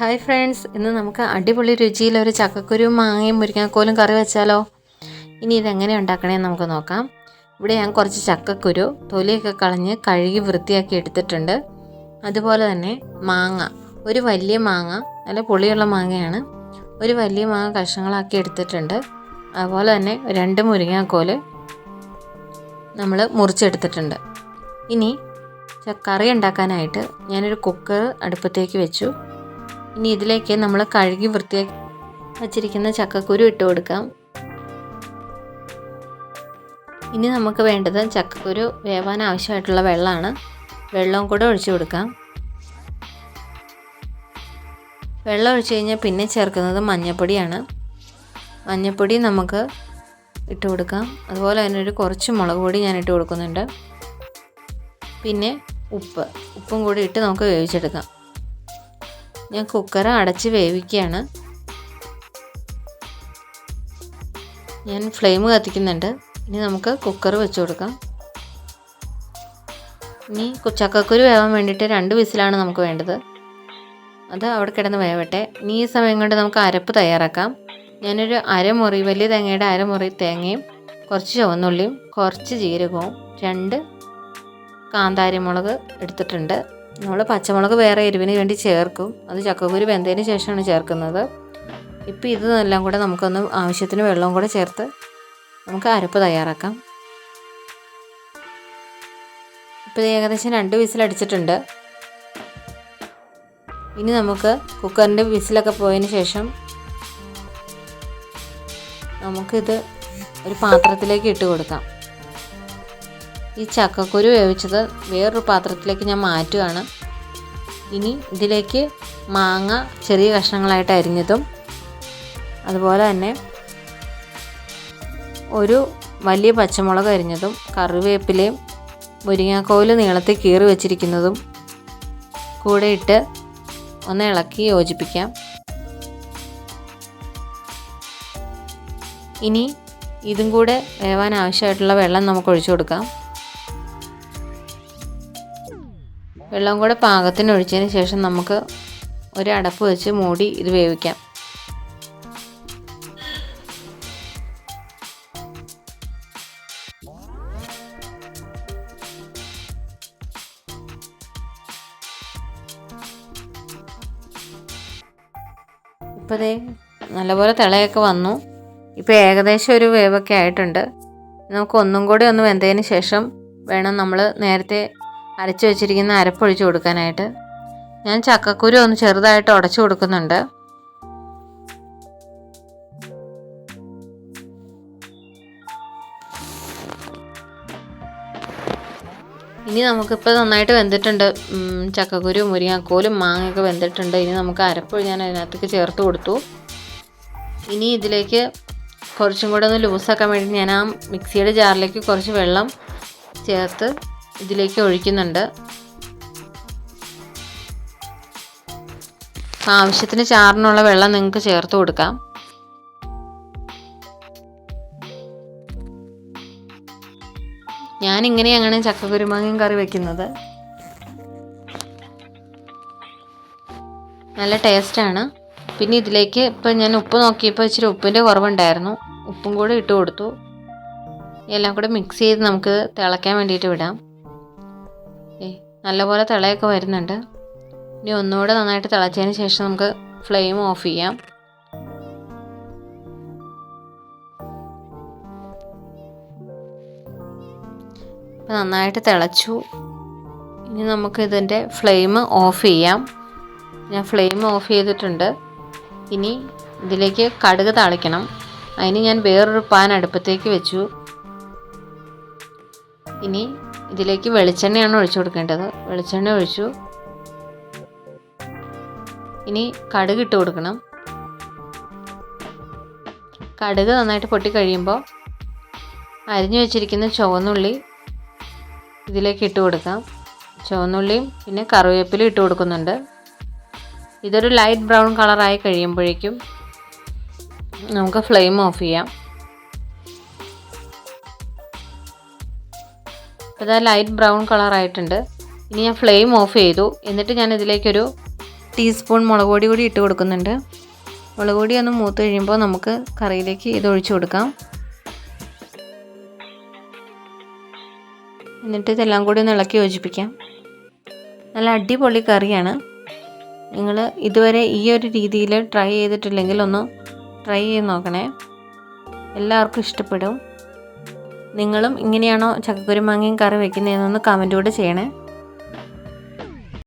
Hi friends ഇന്ന് നമുക്ക് അടിപൊളി രുചിയിൽ ഒരു ചക്കക്കുരുവും മാങ്ങയും മുരിങ്ങാക്കോലും കറി വെച്ചാലോ? ഇനി ഇതെങ്ങനെ ഉണ്ടാക്കണേന്ന് നമുക്ക് നോക്കാം. ഇവിടെ ഞാൻ കുറച്ച് ചക്കക്കുരു തൊലിയൊക്കെ കളഞ്ഞ് കഴുകി വൃത്തിയാക്കി എടുത്തിട്ടുണ്ട്. അതുപോലെ തന്നെ മാങ്ങ ഒരു വലിയ മാങ്ങ നല്ല പുളിയുള്ള മാങ്ങയാണ്. ഒരു വലിയ മാങ്ങ കഷ്ണങ്ങളാക്കി എടുത്തിട്ടുണ്ട്. അതുപോലെ തന്നെ രണ്ട് മുരിങ്ങാക്കോൽ നമ്മൾ മുറിച്ചെടുത്തിട്ടുണ്ട്. ഇനി കറി ഉണ്ടാക്കാനായിട്ട് ഞാനൊരു കുക്കർ അടുപ്പത്തേക്ക് വെച്ചു. ഇനി ഇതിലേക്ക് നമ്മൾ കഴുകി വൃത്തിയാക്കി വച്ചിരിക്കുന്ന ചക്കക്കുരു ഇട്ട് കൊടുക്കാം. ഇനി നമുക്ക് വേണ്ടത് ചക്കക്കുരു വേവാൻ ആവശ്യമായിട്ടുള്ള വെള്ളമാണ്. വെള്ളവും കൂടെ ഒഴിച്ചു കൊടുക്കാം. വെള്ളം ഒഴിച്ച് കഴിഞ്ഞാൽ പിന്നെ ചേർക്കുന്നത് മഞ്ഞൾപ്പൊടിയാണ് മഞ്ഞൾപ്പൊടി നമുക്ക് ഇട്ട് കൊടുക്കാം. അതുപോലെ തന്നെ ഒരു കുറച്ച് മുളക് പൊടി ഞാൻ ഇട്ട് കൊടുക്കുന്നുണ്ട്. പിന്നെ ഉപ്പ്. ഉപ്പും കൂടി ഇട്ട് നമുക്ക് വേവിച്ചെടുക്കാം. ഞാൻ കുക്കർ അടച്ച് വേവിക്കുകയാണ്. ഞാൻ ഫ്ലെയിം കത്തിക്കുന്നുണ്ട്. ഇനി നമുക്ക് കുക്കർ വെച്ച് കൊടുക്കാം. ഇനി ചക്കക്കുരു വേവാൻ വേണ്ടിയിട്ട് രണ്ട് വിസിലാണ് നമുക്ക് വേണ്ടത്. അത് അവിടെ കിടന്ന് വേവട്ടെ. ഇനി ഈ സമയം കൊണ്ട് നമുക്ക് അരപ്പ് തയ്യാറാക്കാം. ഞാനൊരു അരമുറി വലിയ തേങ്ങയുടെ അരമുറി തേങ്ങയും കുറച്ച് ചുവന്നുള്ളിയും കുറച്ച് ജീരകവും രണ്ട് കാന്താരിമുളക് എടുത്തിട്ടുണ്ട്. നമ്മൾ പച്ചമുളക് വേറെ എരിവിന് വേണ്ടി ചേർക്കും. അത് ചക്കക്കുരു വെന്തതിന് ശേഷമാണ് ചേർക്കുന്നത്. ഇപ്പോൾ ഇതെല്ലാം കൂടെ നമുക്കൊന്ന് ആവശ്യത്തിന് വെള്ളവും കൂടെ ചേർത്ത് നമുക്ക് അരപ്പ് തയ്യാറാക്കാം. ഇപ്പോൾ ഏകദേശം രണ്ട് വിസിലടിച്ചിട്ടുണ്ട് ഇനി നമുക്ക് കുക്കറിന്റെ വിസിലൊക്കെ പോയതിന് ശേഷം നമുക്കിത് ഒരു പാത്രത്തിലേക്ക് ഇട്ട് കൊടുക്കാം. ഈ ചക്കക്കുരു വേവിച്ചത് വേറൊരു പാത്രത്തിലേക്ക് ഞാൻ മാറ്റുകയാണ് ഇനി ഇതിലേക്ക് മാങ്ങ ചെറിയ കഷ്ണങ്ങളായിട്ട് അരിഞ്ഞതും അതുപോലെ തന്നെ ഒരു വലിയ പച്ചമുളക് അരിഞ്ഞതും കറിവേപ്പിലയും മുരിങ്ങാക്കോൽ നീളത്തിൽ കീറി വെച്ചിരിക്കുന്നതും കൂടെ ഇട്ട് ഒന്ന് ഇളക്കി യോജിപ്പിക്കാം. ഇനി ഇതും കൂടെ വേവാൻ ആവശ്യമായിട്ടുള്ള വെള്ളം നമുക്ക് ഒഴിച്ചു കൊടുക്കാം. വെള്ളം കൂടെ പാകത്തിന് ഒഴിച്ചതിന് ശേഷം നമുക്ക് ഒരു അടപ്പ് വെച്ച് മൂടി ഇത് വേവിക്കാം. ഇപ്പോൾ നല്ലപോലെ തിളയൊക്കെ വന്നു. ഇപ്പോൾ ഏകദേശം ഒരു വേവൊക്കെ ആയിട്ടുണ്ട്. നമുക്ക് ഒന്നും കൂടി ഒന്ന് വെന്തതിന് ശേഷം വേണം നമ്മൾ നേരത്തെ അരച്ച് വെച്ചിരിക്കുന്ന അരപ്പൊഴിച്ച് കൊടുക്കാനായിട്ട്. ഞാൻ ചക്കക്കുരു ഒന്ന് ചെറുതായിട്ട് ഉടച്ചു കൊടുക്കുന്നുണ്ട്. ഇനി നമുക്കിപ്പോൾ നന്നായിട്ട് വെന്തിട്ടുണ്ട്. ചക്കക്കുരു മുരിങ്ങാക്കോലും മാങ്ങയൊക്കെ വെന്തിട്ടുണ്ട്. ഇനി നമുക്ക് അരപ്പ് ഞാൻ അതിനകത്തേക്ക് ചേർത്ത് കൊടുത്തു. ഇനി ഇതിലേക്ക് കുറച്ചും കൂടെ ഒന്ന് ലൂസാക്കാൻ വേണ്ടി ഞാൻ ആ മിക്സിയുടെ ജാറിലേക്ക് കുറച്ച് വെള്ളം ചേർത്ത് ഇതിലേക്ക് ഒഴിക്കുന്നുണ്ട്. ആവശ്യത്തിന് ചാറിനുള്ള വെള്ളം നിങ്ങൾക്ക് ചേർത്ത് കൊടുക്കാം. ഞാൻ ഇങ്ങനെയാണ് ചക്കക്കുരുമാങ്ങയും കറി വെക്കുന്നത്. നല്ല ടേസ്റ്റാണ്. പിന്നെ ഇതിലേക്ക് ഇപ്പം ഞാൻ ഉപ്പ് നോക്കിയപ്പോൾ ഇച്ചിരി ഉപ്പിന്റെ കുറവുണ്ടായിരുന്നു. ഉപ്പും കൂടെ ഇട്ട് കൊടുത്തു. എല്ലാം കൂടെ മിക്സ് ചെയ്ത് നമുക്ക് തിളയ്ക്കാൻ വേണ്ടിയിട്ട് വിടാം. ഏ നല്ലപോലെ തിളയൊക്കെ വരുന്നുണ്ട്. ഇനി ഒന്നുകൂടെ നന്നായിട്ട് തിളച്ചതിന് ശേഷം നമുക്ക് ഫ്ലെയിം ഓഫ് ചെയ്യാം. ഇപ്പം നന്നായിട്ട് തിളച്ചു. ഇനി നമുക്ക് ഇതിന്റെ ഫ്ലെയിം ഓഫ് ചെയ്യാം. ഞാൻ ഫ്ലെയിം ഓഫ് ചെയ്തിട്ടുണ്ട്. ഇനി ഇതിലേക്ക് കടുക് താളിക്കണം. അതിന് ഞാൻ വേറൊരു പാൻ അടുപ്പത്തേക്ക് വെച്ചു. ഇനി ഇതിലേക്ക് വെളിച്ചെണ്ണയാണ് ഒഴിച്ചു കൊടുക്കേണ്ടത്. വെളിച്ചെണ്ണ ഒഴിച്ചു. ഇനി കടുക് ഇട്ട് കൊടുക്കണം. കടുക് നന്നായിട്ട് പൊട്ടി കഴിയുമ്പോൾ അരിഞ്ഞു വെച്ചിരിക്കുന്ന ചുവന്നുള്ളി ഇതിലേക്ക് ഇട്ട് കൊടുക്കാം. ചുവന്നുള്ളിയും പിന്നെ കറിവേപ്പിലും ഇട്ട് കൊടുക്കുന്നുണ്ട്. ഇതൊരു ലൈറ്റ് ബ്രൗൺ കളറായി കഴിയുമ്പോഴേക്കും നമുക്ക് ഫ്ലെയിം ഓഫ് ചെയ്യാം. അപ്പോൾ ഇതാ ലൈറ്റ് ബ്രൗൺ കളറായിട്ടുണ്ട് ഇനി ഞാൻ ഫ്ലെയിം ഓഫ് ചെയ്തു. എന്നിട്ട് ഞാൻ ഇതിലേക്കൊരു ടീസ്പൂൺ മുളക് പൊടി കൂടി ഇട്ട് കൊടുക്കുന്നുണ്ട്. മുളക് പൊടി ഒന്ന് മൂത്ത് കഴിയുമ്പോൾ നമുക്ക് കറിയിലേക്ക് ഇത് ഒഴിച്ചു കൊടുക്കാം. എന്നിട്ട് ഇതെല്ലാം കൂടി ഒന്ന് ഇളക്കി യോജിപ്പിക്കാം. നല്ല അടിപൊളി കറിയാണ്. നിങ്ങൾ ഇതുവരെ ഈ ഒരു രീതിയിൽ ട്രൈ ചെയ്തിട്ടില്ലെങ്കിൽ ഒന്ന് ട്രൈ ചെയ്ത് നോക്കണേ. എല്ലാവർക്കും ഇഷ്ടപ്പെടും. നിങ്ങളും ഇങ്ങനെയാണോ ചക്കക്കുരു മാങ്ങയും കറി വെക്കുന്നതെന്നൊന്ന് കമന്റ് കൂടെ ചെയ്യണേ.